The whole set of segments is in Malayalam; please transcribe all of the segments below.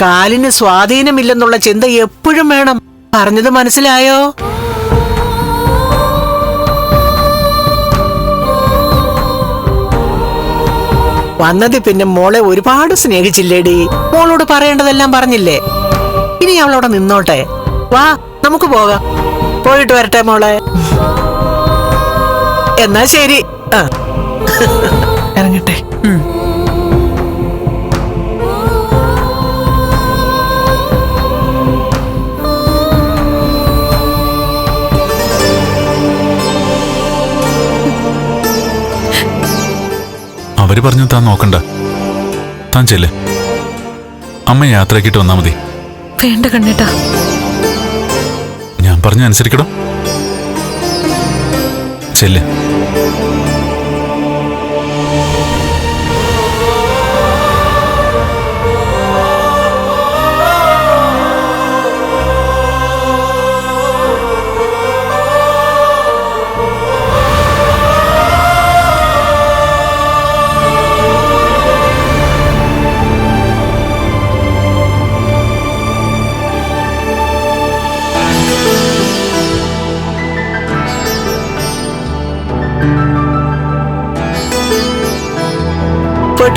കാലിന് സ്വാധീനമില്ലെന്നുള്ള ചിന്ത എപ്പോഴും വേണം. പറഞ്ഞത് മനസ്സിലായോ? വന്നത് പിന്നെ മോളെ ഒരുപാട് സ്നേഹിച്ചില്ലേടി. മോളോട് പറയേണ്ടതെല്ലാം പറഞ്ഞില്ലേ? ഇനി അവളവിടെ നിന്നോട്ടെ. വാ നമുക്ക് പോകാം. പോയിട്ട് വരട്ടെ മോളെ. എന്നാ ശരി. ഇറങ്ങട്ടെ. അവർ പറഞ്ഞു താൻ നോക്കണ്ട. താൻ ചെല്ല്. അമ്മ യാത്രയാക്കിയിട്ട് വന്നാ മതി. വേണ്ട കണ്ണേട്ടാ. ഞാൻ പറഞ്ഞ അനുസരിക്കടോ ചെല്ല്.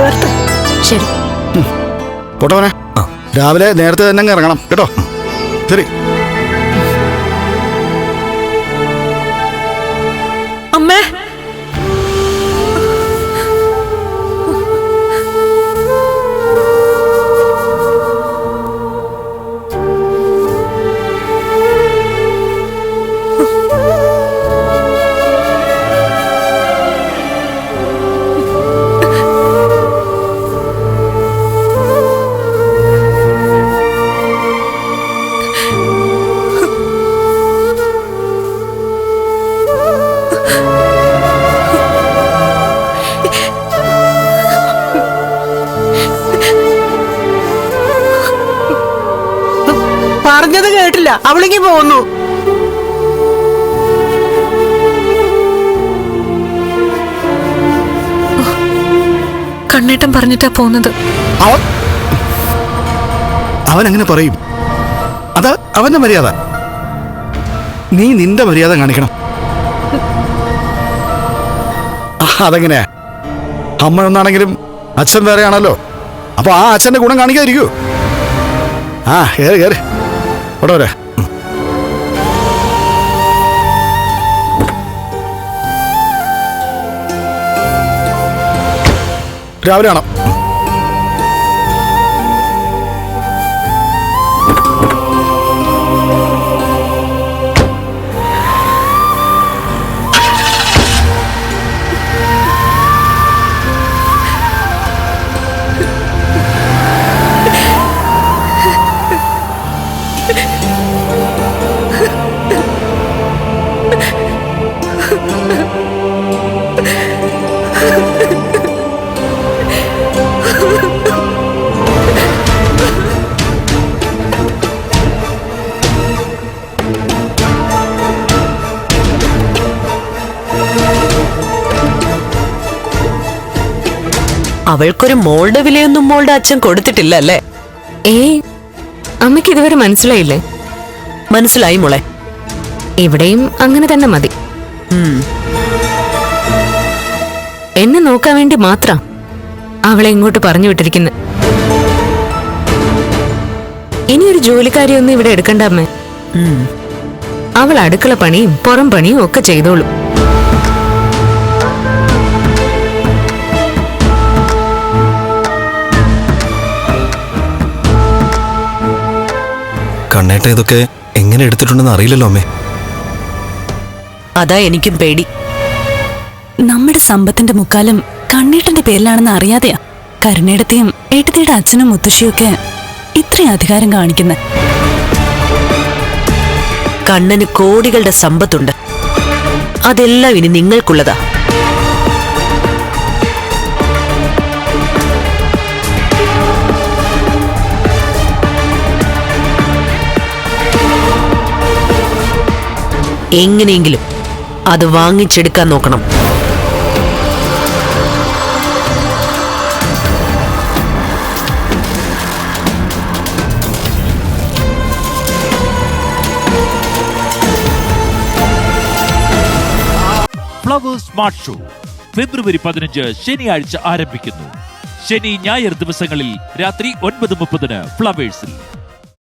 വരട്ടെ ശരി. പോട്ടവനെ രാവിലെ നേരത്തെ തന്നെ അങ്ങ് ഇറങ്ങണം കേട്ടോ? ശരി. അമ്മേ. പറഞ്ഞത് കേട്ടില്ല അവളിങ്ങി പോകുന്നു. കണ്ണേട്ടൻ പറഞ്ഞിട്ടാ പോകുന്നത്. അവൻ അവൻ അങ്ങനെ പറയും. അത് അവന്റെ മര്യാദ. നീ നിന്റെ മര്യാദ കാണിക്കണം. അതെങ്ങനെ അതെങ്ങനെയാ? അമ്മ ഒന്നാണെങ്കിലും അച്ഛൻ വേറെയാണല്ലോ. അപ്പൊ ആ അച്ഛന്റെ ഗുണം കാണിക്കാതിരിക്കൂ. ആ കേറി കേറി. ഇവിടെ വരാ. രാവിലെ കാണാം. അവൾക്കൊരു മോളുടെ വിലയൊന്നും മോളുടെ അച്ഛൻ കൊടുത്തിട്ടില്ല അല്ലേ ഏ അമ്മയ്ക്ക് ഇതുവരെ മനസ്സിലായില്ലേ? മനസ്സിലായി മോളെ. ഇവിടെയും അങ്ങനെ തന്നെ മതി. ഉം. എന്നെ നോക്കാൻ വേണ്ടി മാത്രം അവളെ ഇങ്ങോട്ട് പറഞ്ഞു വിട്ടിരിക്കുന്നു. ഇനി ഒരു ജോലിക്കാരിയൊന്നും ഇവിടെ എടുക്കണ്ട അമ്മേ. ഉം. അവൾ അടുക്കള പണിയും പുറം പണിയും ഒക്കെ ചെയ്തോളും. കണ്ണേട്ട ഇതൊക്കെ എങ്ങനെ എടുത്തിട്ടുണ്ടെന്ന് അറിയില്ലല്ലോ അമ്മേ. അതാ എനിക്കും പേടി. നമ്മുടെ സമ്പത്തിന്റെ മുക്കാലും കണ്ണേട്ടന്റെ പേരിലാണെന്ന് അറിയാതെയാ കരുണേടത്തെയും ഏട്ടത്തിയുടെ അച്ഛനും മുത്തശ്ശിയൊക്കെ ഇത്രയും അധികാരം കാണിക്കുന്നത് കണ്ണന് കോടികളുടെ സമ്പത്തുണ്ട്. അതെല്ലാം ഇനി നിങ്ങൾക്കുള്ളതാ. എങ്ങനെയെങ്കിലും അത് വാങ്ങിച്ചെടുക്കാൻ നോക്കണം. സ്മാർട്ട് ഷോ ഫെബ്രുവരി പതിനഞ്ച് ശനിയാഴ്ച ആരംഭിക്കുന്നു. ശനി ഞായർ ദിവസങ്ങളിൽ രാത്രി ഒൻപത് മുപ്പതിന് ഫ്ലവേഴ്സിൽ